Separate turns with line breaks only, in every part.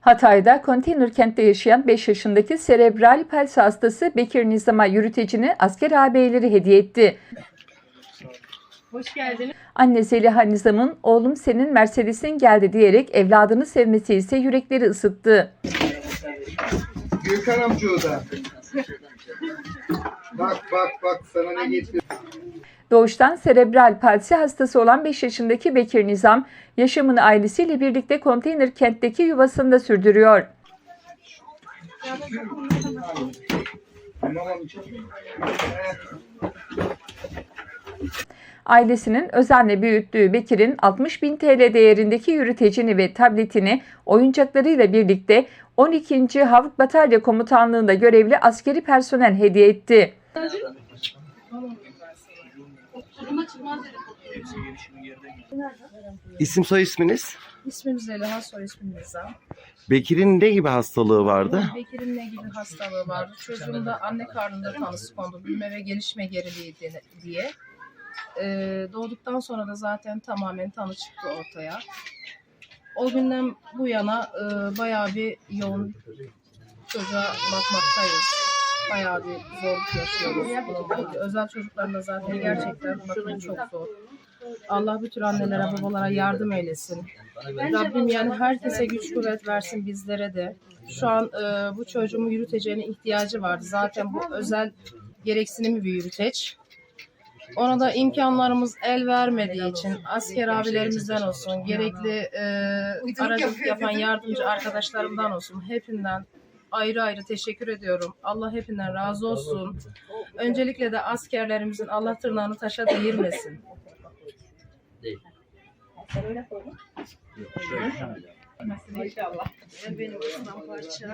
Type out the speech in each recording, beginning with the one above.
Hatay'da konteyner kentte yaşayan 5 yaşındaki serebral palsi hastası Bekir Nizam'a yürütecini asker ağabeyleri hediye etti.
Hoş geldiniz.
Anne Zeliha Nizam'ın oğlum senin Mercedes'in geldi diyerek evladını sevmesi ise yürekleri ısıttı.
Gülkan amca o da. Bak bak bak sana ne getir.
Doğuştan serebral palsi hastası olan 5 yaşındaki Bekir Nizam, yaşamını ailesiyle birlikte konteyner kentteki yuvasında sürdürüyor. Ailesinin özenle büyüttüğü Bekir'in 60 bin TL değerindeki yürütecini ve tabletini oyuncaklarıyla birlikte 12. Havuk Batarya Komutanlığı'nda görevli askeri personel hediye etti.
İsim soy isminiz?
İsmim Zeliha, soy ismim Nizam.
Bekir'in ne gibi hastalığı vardı?
Bekir'in ne gibi hastalığı vardı? Çocuğumda anne karnında tanısı kondu. Büyüme ve gelişme geriliği diye. Ee, doğduktan sonra da zaten tamamen tanı çıktı ortaya. O günden bu yana e, bayağı bir yoğun çocuğa bakmaktayız. Bayağı bir zorluk yaşıyoruz. bununla. Özel çocuklarla zaten gerçekten bakım çok zor. Allah bütün annelere babalara yardım eylesin. Rabbim yani herkese güç kuvvet versin bizlere de. Şu an e, bu çocuğumu yürüteceğine ihtiyacı vardı. Zaten bu özel gereksinimi bir yürüteç. Ona da imkanlarımız el vermediği için asker abilerimizden olsun, gerekli e, aracılık yapan yardımcı arkadaşlarımdan olsun, hepsinden ayrı ayrı teşekkür ediyorum. Allah hepsinden razı olsun. Öncelikle de askerlerimizin Allah tırnağını taşa değirmesin. İnşallah. Benim aslan parçam.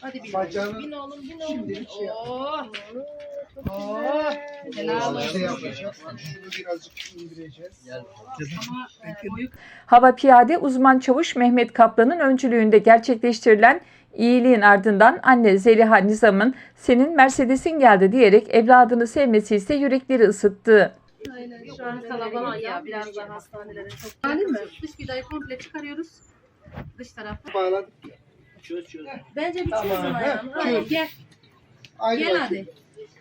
Hadi bin.
Bacağını
Bin oğlum bin oğlum.
Şimdi şey yap.
Oh. Oh. Helal
Şey
olsun.
yapacağız. Şunu birazcık indireceğiz.
Ama e, büyük
Hava Piyade uzman çavuş Mehmet Kaplan'ın öncülüğünde gerçekleştirilen iyiliğin ardından anne Zeliha Nizam'ın senin Mercedes'in geldi diyerek evladını sevmesi ise yürekleri ısıttı.
Aynen. Şu an kalabalık ya. Birazdan hastanelere çok. Dış vidayı komple çıkarıyoruz. Dış tarafı.
Bağladık.
Bence bir
Tamam,
çözüm
ha,
ayağını.
çöz.
Hayır, gel.
Haydi
gel
bakayım.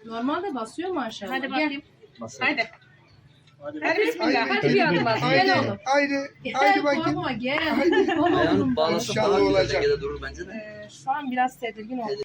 hadi. Normalde basıyor maşallah.
Hadi
Gel.
bakayım.
Hadi. Hadi bismillah. Hadi bir adım at. Gel oğlum.
Haydi.
Gel
Haydi bakayım.
korkma gel.
Haydi.
Oğlum.
İnşallah olacak.
durur bence de.
Ee, şu an biraz tedirgin oldum.